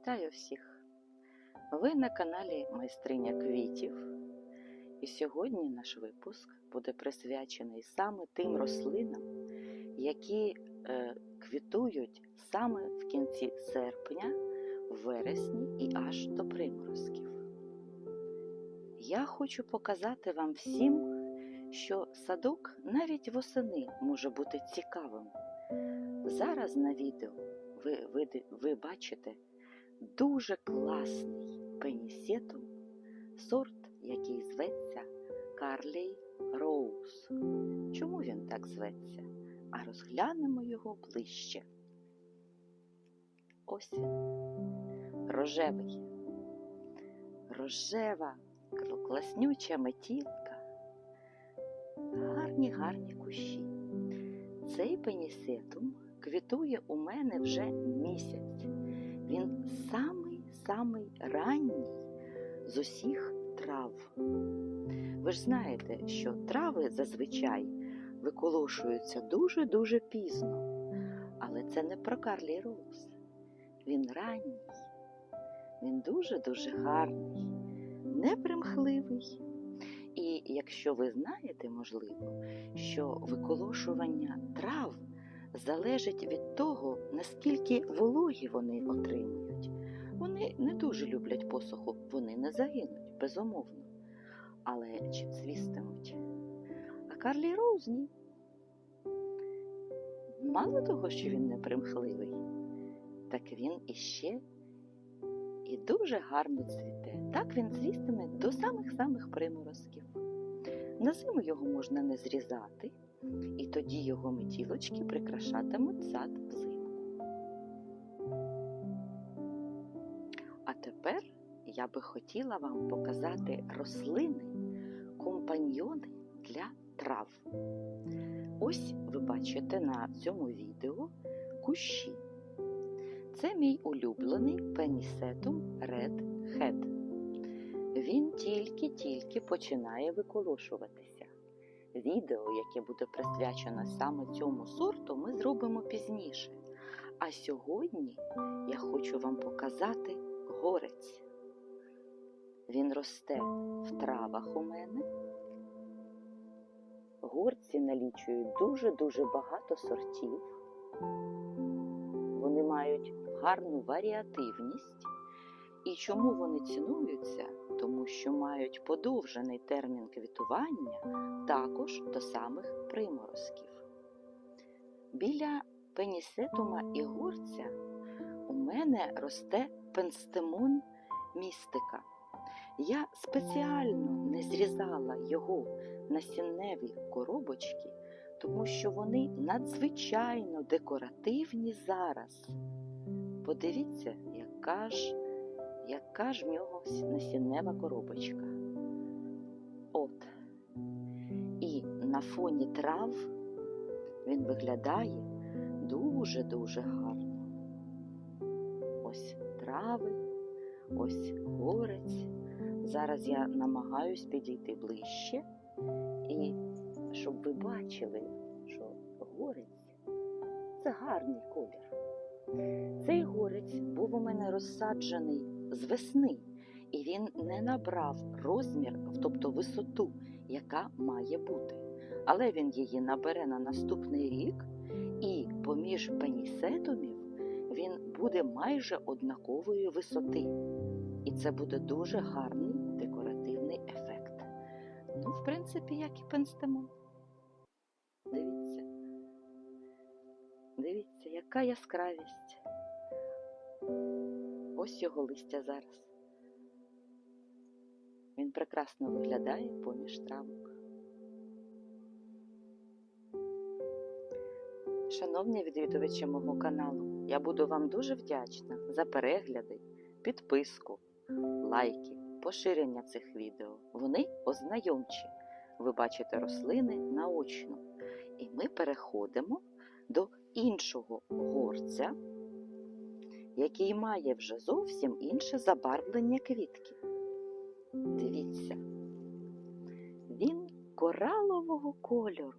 Вітаю всіх! Ви на каналі Майстриня Квітів. І сьогодні наш випуск буде присвячений саме тим рослинам, які е, квітують саме в кінці серпня, вересні і аж до приморозків. Я хочу показати вам всім, що садок навіть восени може бути цікавим. Зараз на відео ви, ви, ви бачите дуже класний пенісетум, сорт, який зветься Карлей Роуз. Чому він так зветься? А розглянемо його ближче. Ось він, рожевий, рожева, класнюча метілка, гарні гарні кущі. Цей пенісетум квітує у мене вже місяць. Самий-самий ранній з усіх трав. Ви ж знаєте, що трави зазвичай виколошуються дуже-дуже пізно. Але це не про Карлі Роуз. Він ранній, він дуже-дуже гарний, непримхливий. І якщо ви знаєте, можливо, що виколошування трав залежить від того, наскільки вологі вони отримують. Вони не дуже люблять посуху, вони не загинуть, безумовно. Але чи цвістимуть? А Карлі Роуз ні. Мало того, що він непримхливий, так він іще і дуже гарно цвіте. Так він цвістиме до самих-самих приморозків. На зиму його можна не зрізати, і тоді його метілочки прикрашатимуть сад взимку. Тепер я би хотіла вам показати рослини, компаньйони для трав. Ось ви бачите на цьому відео кущі. Це мій улюблений пенісетум Red Head. Він тільки-тільки починає виколошуватися. Відео, яке буде присвячено саме цьому сорту, ми зробимо пізніше. А сьогодні я хочу вам показати горець. Він росте в травах у мене. Горці налічують дуже-дуже багато сортів. Вони мають гарну варіативність. І чому вони цінуються? Тому що мають подовжений термін квітування також до самих приморозків. Біля пенісетума і горця у мене росте пенстемон містика. Я спеціально не зрізала його насінневі коробочки, тому що вони надзвичайно декоративні зараз. Подивіться, яка ж яка ж в нього насіннева коробочка. От. І на фоні трав він виглядає дуже-дуже гарно. Трави, ось горець. Зараз я намагаюсь підійти ближче, і щоб ви бачили, що горець це гарний колір. Цей горець був у мене розсаджений з весни, і він не набрав розмір, тобто висоту, яка має бути. Але він її набере на наступний рік, і поміж пенісетумів він буде майже однакової висоти. І це буде дуже гарний декоративний ефект. Ну, в принципі, як і пенстемон. Дивіться. Дивіться, яка яскравість. Ось його листя зараз. Він прекрасно виглядає поміж травок. Шановні відвідувачі мого каналу, я буду вам дуже вдячна за перегляди, підписку, лайки, поширення цих відео. Вони ознайомчі. Ви бачите рослини наочно. І ми переходимо до іншого горця, який має вже зовсім інше забарвлення квітки. Дивіться, він коралового кольору,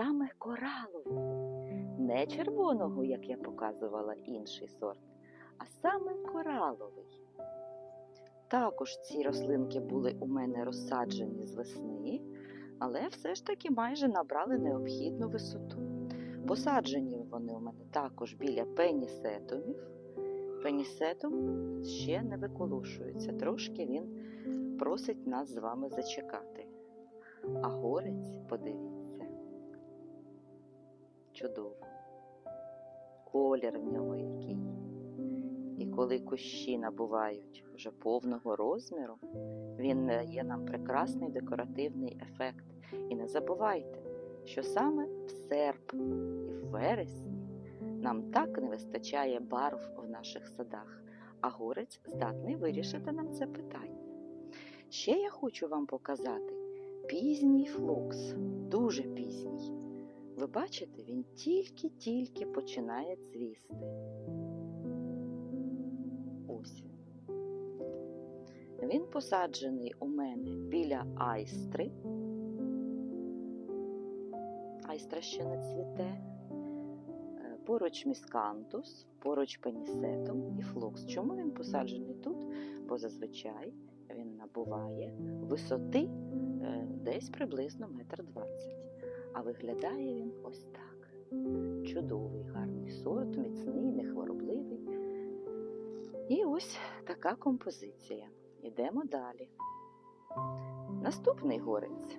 саме коралового, не червоного, як я показувала інший сорт, а саме кораловий. Також ці рослинки були у мене розсаджені з весни, але все ж таки майже набрали необхідну висоту. Посаджені вони у мене також біля пенісетумів. Пенісетум ще не виколошується, трошки він просить нас з вами зачекати. А горець, подивіться, чудово. Колір в нього який. І коли кущі набувають вже повного розміру, він дає нам прекрасний декоративний ефект. І не забувайте, що саме в серпні і в вересні нам так не вистачає барв в наших садах, а горець здатний вирішити нам це питання. Ще я хочу вам показати пізній флокс, дуже пізній. Ви бачите, він тільки-тільки починає цвісти. Ось. він. Він посаджений у мене біля айстри. Айстра ще не цвіте. Е, Поруч міскантус, поруч пенісетум і флокс. Чому він посаджений тут? Бо зазвичай він набуває висоти е, десь приблизно метр двадцять. А виглядає він ось так. Чудовий, гарний сорт, міцний, нехворобливий. І ось така композиція. Ідемо далі. Наступний горець.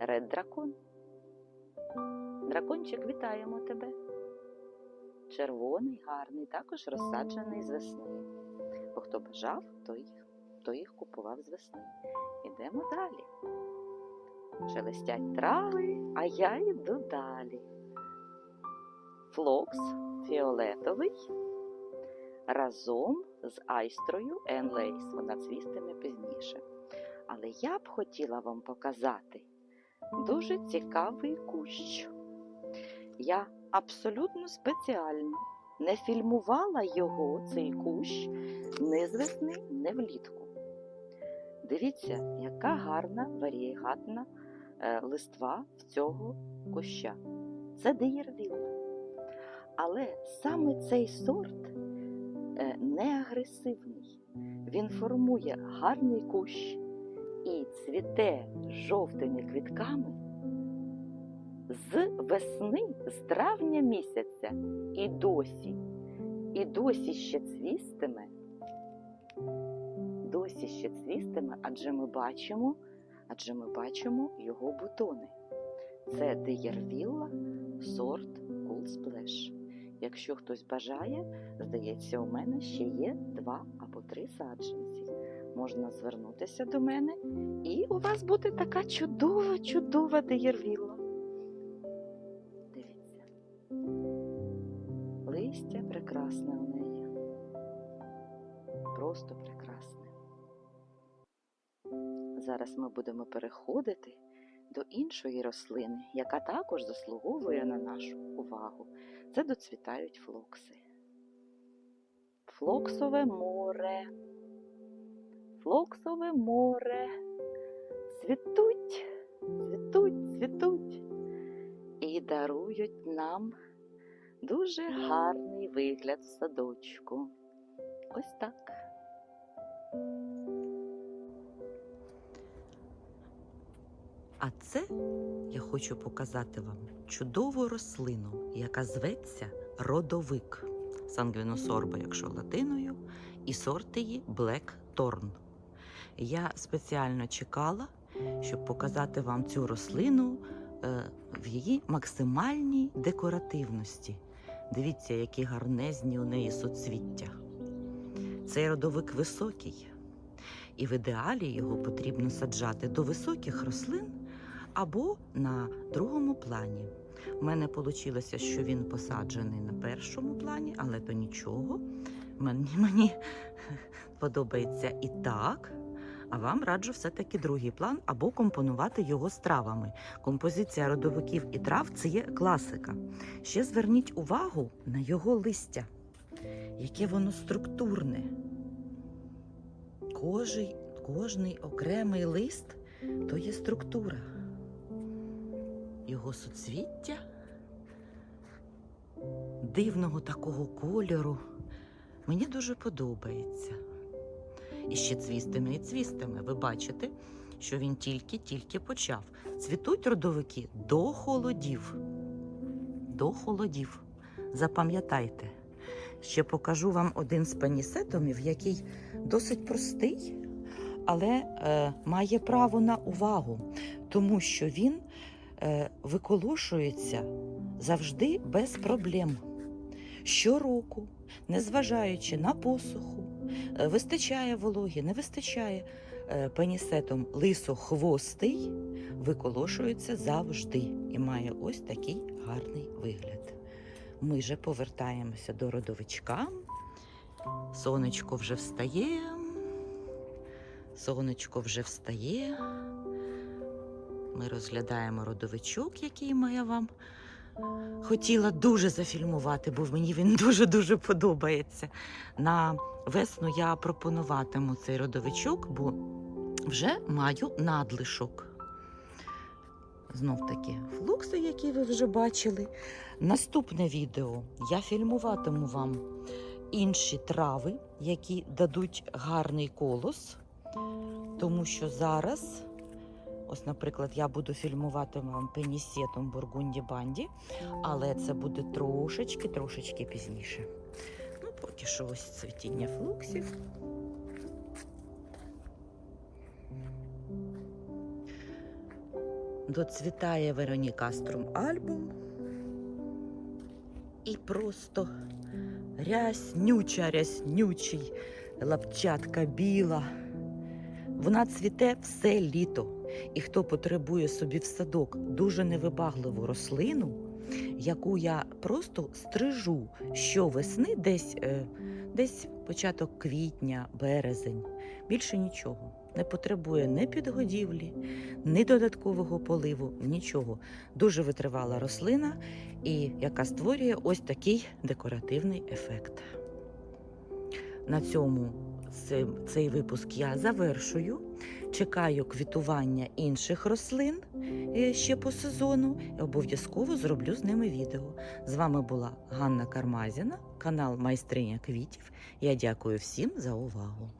Ред дракон. Дракончик, вітаємо тебе. Червоний, гарний, також розсаджений з весни. Бо хто бажав, той їх, той їх купував з весни. Ідемо далі. Шелестять трави, а я йду далі. Флокс фіолетовий разом з айстрою Енлейс. Вона цвістиме пізніше. Але я б хотіла вам показати дуже цікавий кущ. Я абсолютно спеціально не фільмувала його, цей кущ, не з весни, не влітку. Дивіться, яка гарна варієгатна листва в цього куща. Це деєрвілла. Але саме цей сорт е, не агресивний. Він формує гарний кущ і цвіте жовтими квітками з весни, з травня місяця і досі. І досі ще цвістиме, досі ще цвістиме, адже ми бачимо, адже ми бачимо його бутони. Це деєрвілла сорт Cool Splash. Якщо хтось бажає, здається, у мене ще є два або три саджанці. Можна звернутися до мене, і у вас буде така чудова, чудова деєрвілла. Дивіться. Листя прекрасне у неї. Просто прекрасне. Зараз ми будемо переходити до іншої рослини, яка також заслуговує на нашу увагу. Це доцвітають флокси. Флоксове море. Флоксове море. Цвітуть, цвітуть, цвітуть і дарують нам дуже гарний вигляд в садочку. Ось так. А це я хочу показати вам чудову рослину, яка зветься родовик. Сангвіносорба, якщо латиною, і сорт її Black Thorn. Я спеціально чекала, щоб показати вам цю рослину е, в її максимальній декоративності. Дивіться, які гарнезні у неї соцвіття. Цей родовик високий, і в ідеалі його потрібно саджати до високих рослин або на другому плані. У мене вийшло, що він посаджений на першому плані, але то нічого. Мені, мені подобається і так. А вам раджу все-таки другий план або компонувати його з травами. Композиція родовиків і трав це є класика. Ще зверніть увагу на його листя, яке воно структурне. Кожний, кожний окремий лист то є структура. Його суцвіття дивного такого кольору, Мені дуже подобається. І ще цвістиме і цвістиме. Ви бачите, що він тільки-тільки почав. Цвітуть родовики до холодів. До холодів. Запам'ятайте. Ще покажу вам один з панісетомів, який досить простий, але е, має право на увагу, тому що він виколошується завжди без проблем. Щороку, незважаючи на посуху, е, вистачає вологи, не вистачає е, пенісетом лисохвостий, виколошується завжди і має ось такий гарний вигляд. Ми же повертаємося до родовичка. Сонечко вже встає. Сонечко вже встає. Ми розглядаємо родовичок, який я вам хотіла дуже зафільмувати, бо мені він дуже-дуже подобається. На весну я пропонуватиму цей родовичок, бо вже маю надлишок. Знов таки флукси, які ви вже бачили. Наступне відео я фільмуватиму вам інші трави, які дадуть гарний колос, тому що зараз, ось, наприклад, я буду фільмувати вам пенісетом Бургунді Банді, але це буде трошечки, трошечки пізніше. Ну, поки що ось цвітіння флуксів. Доцвітає Вероніка Струм альбом. І просто ряснюча, ряснючий, лапчатка біла. Вона цвіте все літо. І хто потребує собі в садок дуже невибагливу рослину, яку я просто стрижу щовесни, десь, е, десь початок квітня, березень. Більше нічого. Не потребує ні підгодівлі, ні додаткового поливу, нічого. Дуже витривала рослина, і яка створює ось такий декоративний ефект. На цьому цей, випуск я завершую. Чекаю квітування інших рослин е, ще по сезону і обов'язково зроблю з ними відео. З вами була Ганна Кармазіна, канал Майстриня квітів. Я дякую всім за увагу.